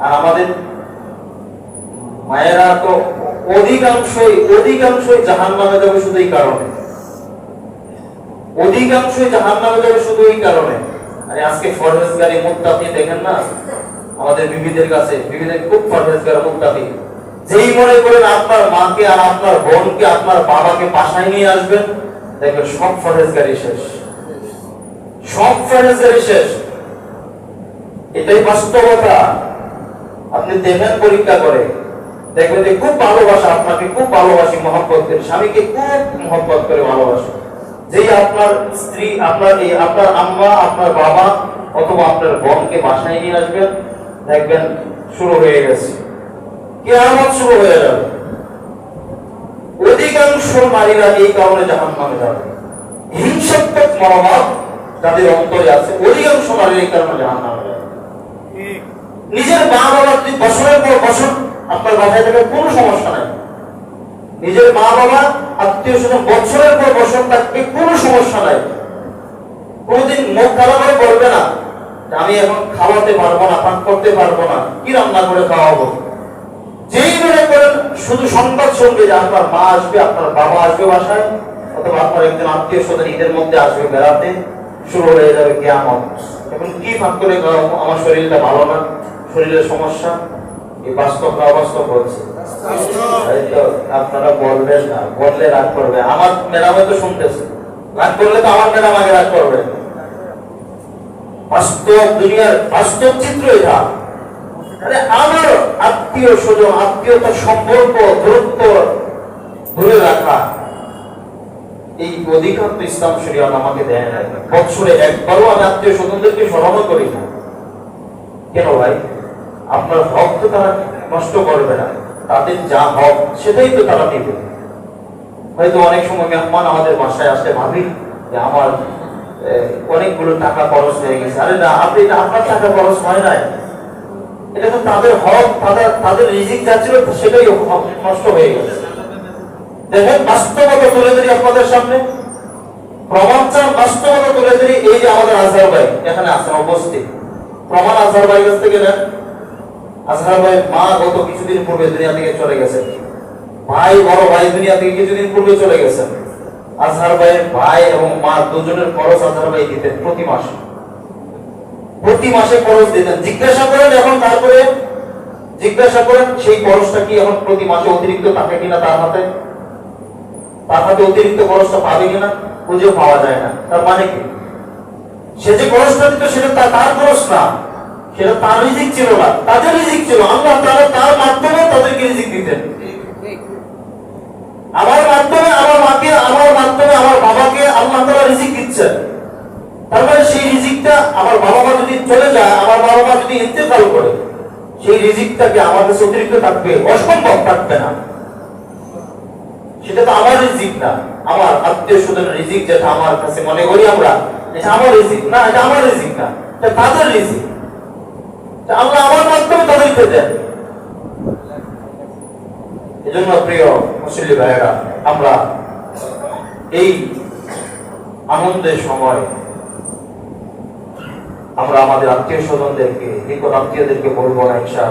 আর আমাদের মায়েরা তো অধিকাংশই অধিকাংশই জাহান নামে যাবে শুধু এই কারণে। অধিকাংশই জাহান নামে যাবে শুধু এই কারণে। আরে আজকে মুক্তাফি দেখেন না? আমাদের বিবিদের কাছে, বিবিদের খুব যেই মনে করেন আপনার মাকে আর আপনার বোনকে, আপনার বাবাকে পাশায় নিয়ে আসবেন, দেখবেন সব ফরহেজগারি শেষ। সব ফরহেজগারি শেষ। এটাই বাস্তবতা। আপনি দেখেন পরীক্ষা করে, দেখবেন যে খুব ভালোবাসা আপনাকে, খুব ভালোবাসি, মহব্বত করে, স্বামীকে খুব মহব্বত করে ভালোবাসে। যেই আপনার স্ত্রী, আপনার এই আপনার আম্মা, আপনার বাবা অথবা আপনার বোনকে বাসায় নিয়ে আসবেন, দেখবেন শুরু হয়ে গেছে। কি আমার শুরু হয়ে যাবে। অধিকাংশ নারীরা এই কারণে জাহান নামে যাবে। হিংসাত্মক মনোভাব যাদের অন্তরে আছে, অধিকাংশ নারী এই কারণে জাহান নামে যাবে নিজের মা বাবার যদি বছরের পর বছর আপনার বাসায় থাকবে, কোনো সমস্যা নাই। নিজের মা বাবা, আত্মীয় স্বজন বছরের পর বছর থাকবে, কোনো সমস্যা নাই। কোনোদিন মুখ খারাপ বলবে না আমি এখন খাওয়াতে পারব না, পান করতে পারব না, কি রান্না করে খাওয়াবো? যেই মনে করেন, শুধু সংবাদ শুনবে যে আপনার মা আসবে, আপনার বাবা আসবে বাসায়, অথবা আপনার একজন আত্মীয় স্বজন ঈদের মধ্যে আসবে বেড়াতে, শুরু হয়ে যাবে কেমন এখন কি ফাঁক করে? আমার শরীরটা ভালো না। শরীরের সমস্যা এই বাস্তব না অবাস্তব হচ্ছে আপনারা বলবেন না বললে রাগ করবে। আমার ম্যাডামে তো শুনতেছে। রাগ করলে তো আমার ম্যাডাম আগে রাগ করবে। বাস্তব দুনিয়ার বাস্তব চিত্র এটা। আরে আমার আত্মীয় স্বজন আত্মীয়তার সম্পর্ক দূরত্ব ধরে রাখা। এই অধিকার তো ইসলাম শরিয়াত আমাকে দেয় না বৎসরে একবারও আমি আত্মীয় স্বজনদেরকে স্মরণও করি না। কেন ভাই? আপনার হক তো তারা নষ্ট করবে না। তাদের যা হক, সেটাই তো তারা নেবে। হয়তো অনেক সময় মেহমান আমাদের বাসায় আসলে ভাবি, যে আমার অনেকগুলো টাকা খরচ হয়ে গেছে। আরে না, আপনি আপনার টাকা খরচ হয় নাই। এটা তো তাদের হক, তাদের তাদের রিজিক যাচ্ছিল সেটাই নষ্ট হয়ে গেছে। দেখেন, বাস্তবতা তুলে ধরি আপনাদের সামনে। প্রমাণ বাস্তবতা তুলে ধরি। এই যে আমাদের আজহার ভাই এখানে আছেন উপস্থিত প্রমাণ আজহার ভাই কাছ থেকে নেন। জিজ্ঞাসা করেন জিজ্ঞাসা করেন, সেই খরচটা কি এখন প্রতি মাসে অতিরিক্ত থাকে কিনা তার হাতে? তার হাতে অতিরিক্ত খরচটা পাবে কিনা? খুঁজেও পাওয়া যায় না। তার মানে কি? সে যে খরচটা দিত সেটা তার খরচ না। তার রিজিক ছিল না, তাদের রিজিক ছিল, আল্লাহ তারা তার মাধ্যমে তাদেরকে রিজিক দিতেন। আমার মাধ্যমে আমার মাকে, আমার মাধ্যমে আমার বাবাকে আল্লাহ তারা রিজিক দিচ্ছেন। মানে সেই রিজিকটা আমার বাবা মা যদি চলে যায়, আমার বাবা মা যদি ইন্তেকাল করে, সেই আমার কাছে অতিরিক্ত থাকবে, অসম্ভব থাকবে না। সেটা তো আমার রিজিক না, আমার আত্মীয় স্বজনের রিজিক যেটা আমার কাছে মনে করি আমরা আমার রিজিক না, এটা আমার রিজিক না, এটা তাদের রিজিক। আল্লাহ আমার মাধ্যমে তাদেরকে দেন এজন্য প্রিয় মুসলিম ভাইয়েরা, আমরা এই আনন্দের সময় আমরা আমাদের আত্মীয় স্বজনদেরকে নিকট আত্মীয়দেরকে বলব না ইনশা